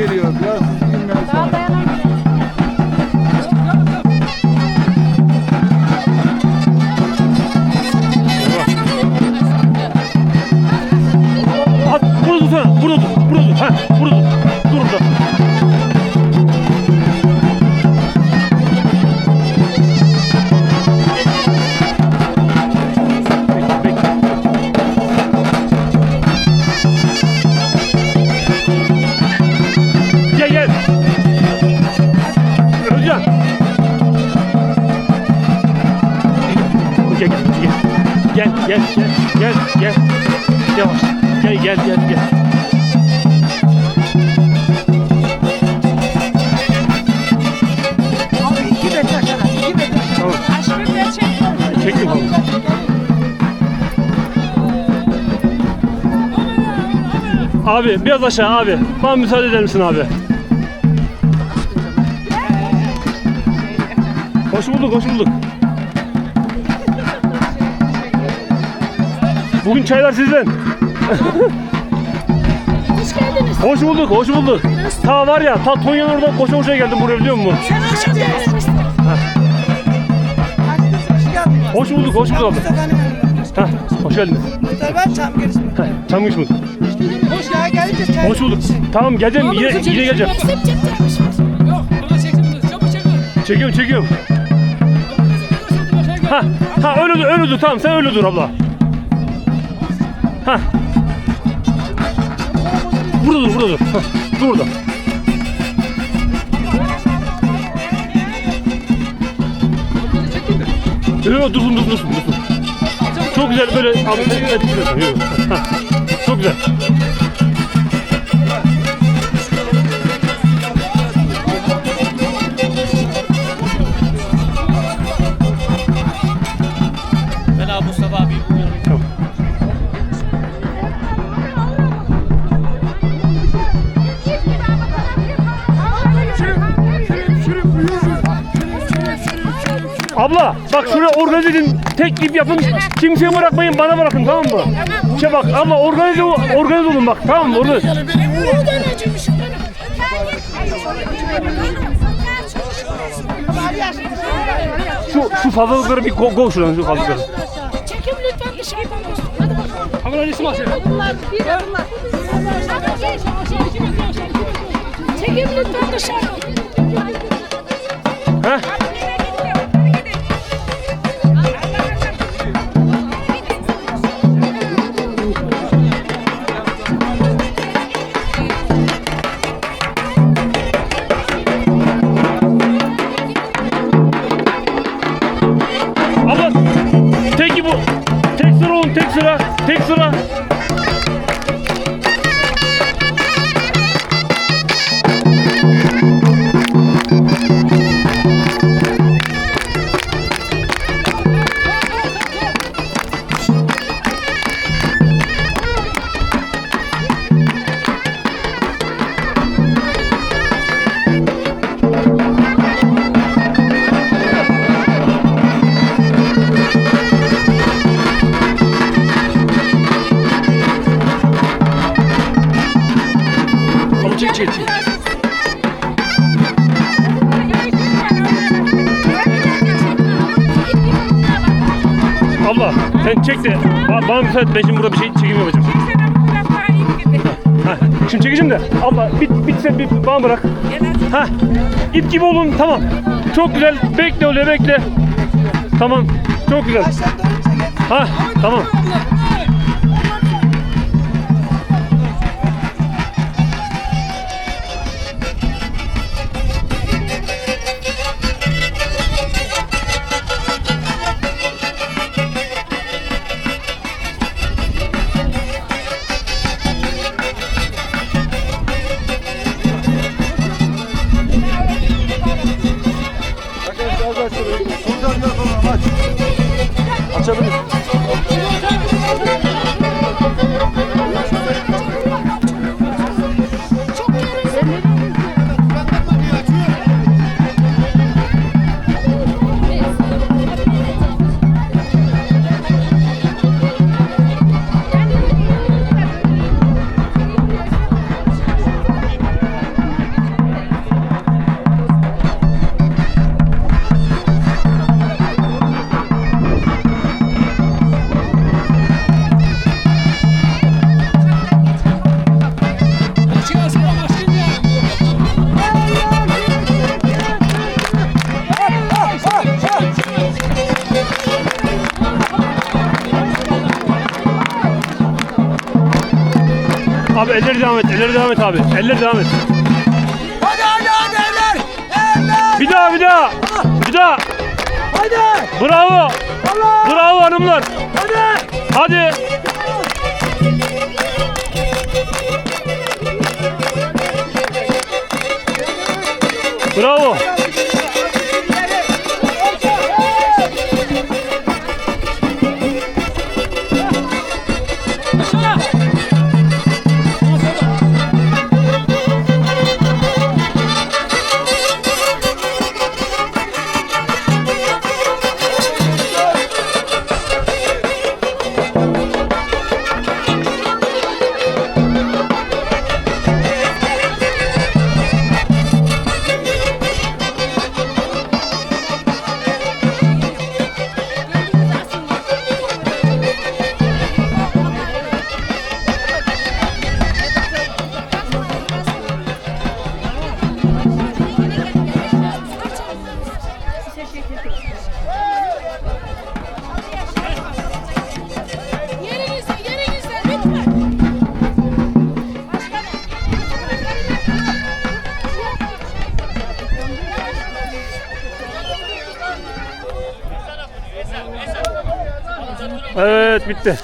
geliyor. Gel. Gel gel gel. Yavaş. Gel gel gel gel. Abi iki metre aşağı. iki metre aşağı. Tamam. Aşkım gerçek. Çektim abi. Abi biraz aşağı abi. Bana müsaade eder misin abi? Hoş bulduk, hoş bulduk. Bugün çaylar sizden. Hoş geldiniz. Hoş bulduk, hoş bulduk. Ta var ya, ta Tonya'nın oradan koşa koşa geldim buraya biliyor musun? Sen hoş geldiniz. Hoş geldin. Hoş bulduk, hoş bulduk abi. Mustafa'nın Hah, hoş geldiniz. Mustafa çam. Heh, Çam mü? Hoş ya gelince çay. Hoş bulduk. Tamam geleceğim, yine, yine geleceğim. Yok, bana çeksiniz. Çabuk çekin. Çekiyorum, çekiyorum. Ha, ha öyle dur, öyle dur. Tamam sen öyle dur abla. Ha. Burada dur, burada dur. Ha, dur burada. Yok dursun dursun dursun dursun. Çok güzel böyle abi tutuyorsun. Yok. Ha, Çok güzel. Abla bak şuraya organize edin. Tek ip yapın. Kimseye bırakmayın bana bırakın tamam mı? Şey bak abla organize, organize olun bak tamam mı? Organize. Şu, şu fazlalıkları bir kov, kov şuradan şu fazlalıkları. Çekim lütfen dışarıdan olsun. Hadi bakalım. Kamera. Bunlar bir bunlar. Çekim lütfen dışarı. Heh. Tek sıra. Abla sen çek de ba- bana müsaade ben şimdi burada bir şey çekim yapacağım. Ha, şimdi çekeceğim de abla bit bitse bir bana bırak. Ha, ip gibi olun tamam. Çok güzel bekle öyle bekle. Tamam çok güzel. Ha tamam. 这都是 Abi elleri devam et. Elleri devam et abi. Elleri devam et. Hadi hadi hadi eller. Eller. Bir daha bir daha. Bir daha. Hadi. Bravo. Allah. Bravo hanımlar. Hadi. Hadi. Evet bitti.